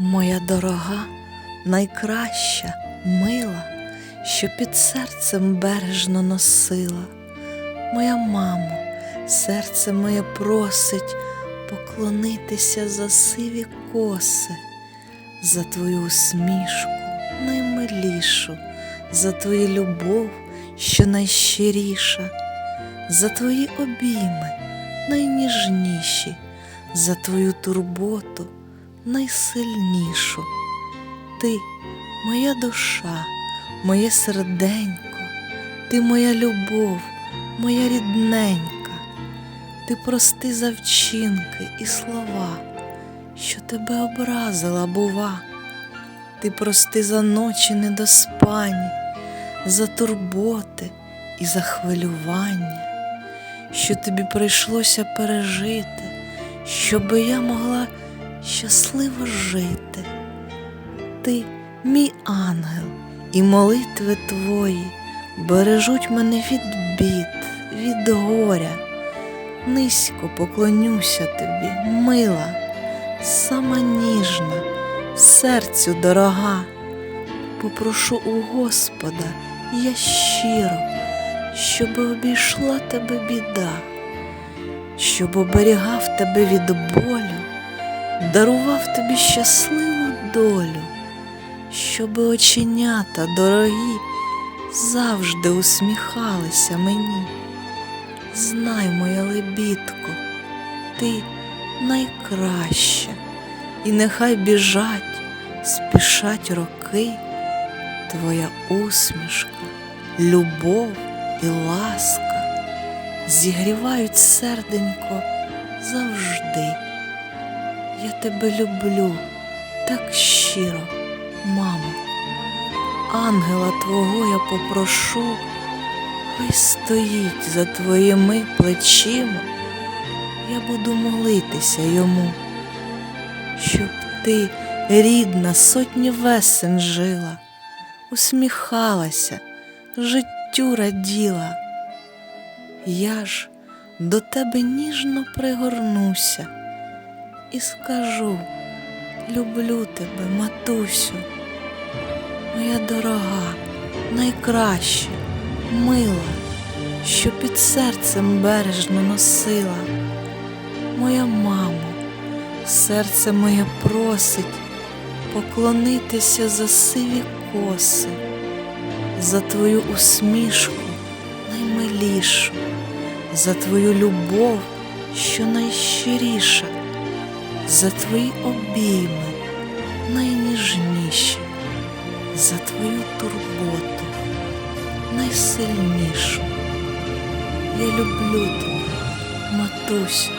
Моя дорога, найкраща, мила, що під серцем бережно носила. Моя мамо, серце моє просить поклонитися за сиві коси, за твою усмішку наймилішу, за твою любов, що найщиріша, за твої обійми найніжніші, за твою турботу найсильнішу. Ти моя душа, моє серденько, ти моя любов, моя рідненька, ти прости за вчинки і слова, що тебе образила, бува, ти прости за ночі недоспані, за турботи і за хвилювання, що тобі прийшлося пережити, щоби я могла щасливо жити. Ти мій ангел, і молитви твої бережуть мене від бід, від горя. Низько поклонюся тобі, мила, сама ніжна, серцю дорога. Попрошу у Господа я щиро, щоб обійшла тебе біда, щоб оберігав тебе від болю дарував тобі щасливу долю, щоби оченята дорогі завжди усміхалися мені. Знай, моя лебідко, ти найкраща, і нехай біжать, спішать роки, твоя усмішка, любов і ласка зігрівають серденько завжди. Я тебе люблю так щиро, мамо. Ангела твого я попрошу, хай стоїть за твоїми плечима, я буду молитися йому, щоб ти, рідна, сотні весен жила, усміхалася, життю раділа. Я ж до тебе ніжно пригорнуся і скажу, люблю тебе, матусю, моя дорога, найкраща, мила, що під серцем бережно носила. Моя мамо, серце моє просить поклонитися за сиві коси, за твою усмішку наймилішу, за твою любов, що найщиріша за твої обійми найніжніші, за твою турботу найсильнішу. Я люблю тебе, матуся,